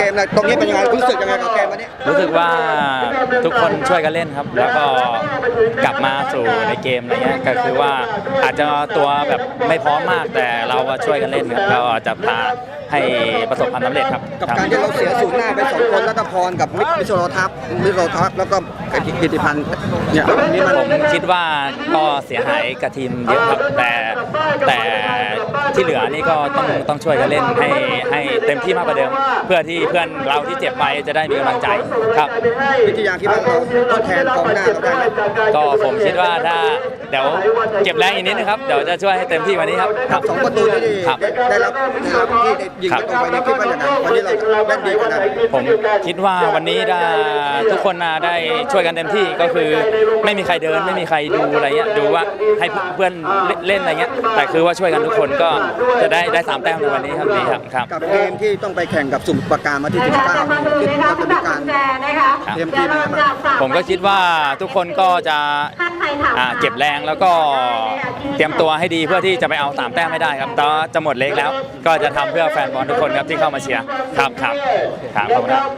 เกมนะตรงนี้เป็นยังไงรู้สึกยังไงกับเกมวันนี้รู้สึกว่าทุกคนช่วยกันเล่นครับ แล้วก็กลับมาสู่ในเกมอะไรเงี้ยก็คือว่าอาจจะตัวแบบไม่พร้อมมากแต่เราก็ช่วยกันเล่นครับเราจะพาให้ประสบความสำเร็จครับกับครับการที่เราเสียศูนย์หน้าไปสองคนรัตพรกับมิมิโซโรทัพมิโซโรทัพแล้วก็กิติพันธ์เนี่ยตรงนี้มันผมคิดว่าก็เสียหายกับทีมเยอะครับแต่แต่ ที่เหลือนี่ก็ต้องต้องช่วยกันเล่นให้ให้เต็มที่มากกว่าเดิม เพื่อที่เพื่อนเราที่เจ็บไปจะได้มีกำลังใจครับวิทยาคิดว่าเราทดแทนกองหน้าเราได้ไหมก็ผมคิดว่าถ้าเดี๋ยวเก็บแรงอีกนิดนะครับเดี๋ยวจะช่วยให้เต็มที่กวันนี้ครับครับสองประตูที่ได้ครับได้รับได้รับที่ได้ยิงประตูไปเนี่ยคิดว่าอย่างไรวันนี้เราเล่นดีขนาดไหนผมคิดว่าวันนี้ได้ทุกคนน่ะได้ช่วยกันเต็มที่ก็คือไม่มีใครเดินไม่มีใครดูอะไรเงี้ยดูว่าให้เพื่อนเล่นอะไรเงี้ยแต่คือว่าช่วยกันทุกคนก็จะได้ได้สามแต้มในวันนี้ครับดีครับครับกับเกมที่ต้องไปแข่งกับสมุทรปราการมาที่19นี่คิดว่าจะมีการเตรียมทีมยังไงบ้างผมก็คิดว่าทุกคนก็จะอ่าเก็บแรงแล้วก็เตรียมตัวให้ดีเพื่อที่จะไปเอาสามแต้มไม่ได้ครับแต่ว่าจะหมดเล็กแล้ว ก็จะทำเพื่อแฟนบอลทุกคนครับที่เข้ามาเชียร์ครับครับครับขอบคุณครับ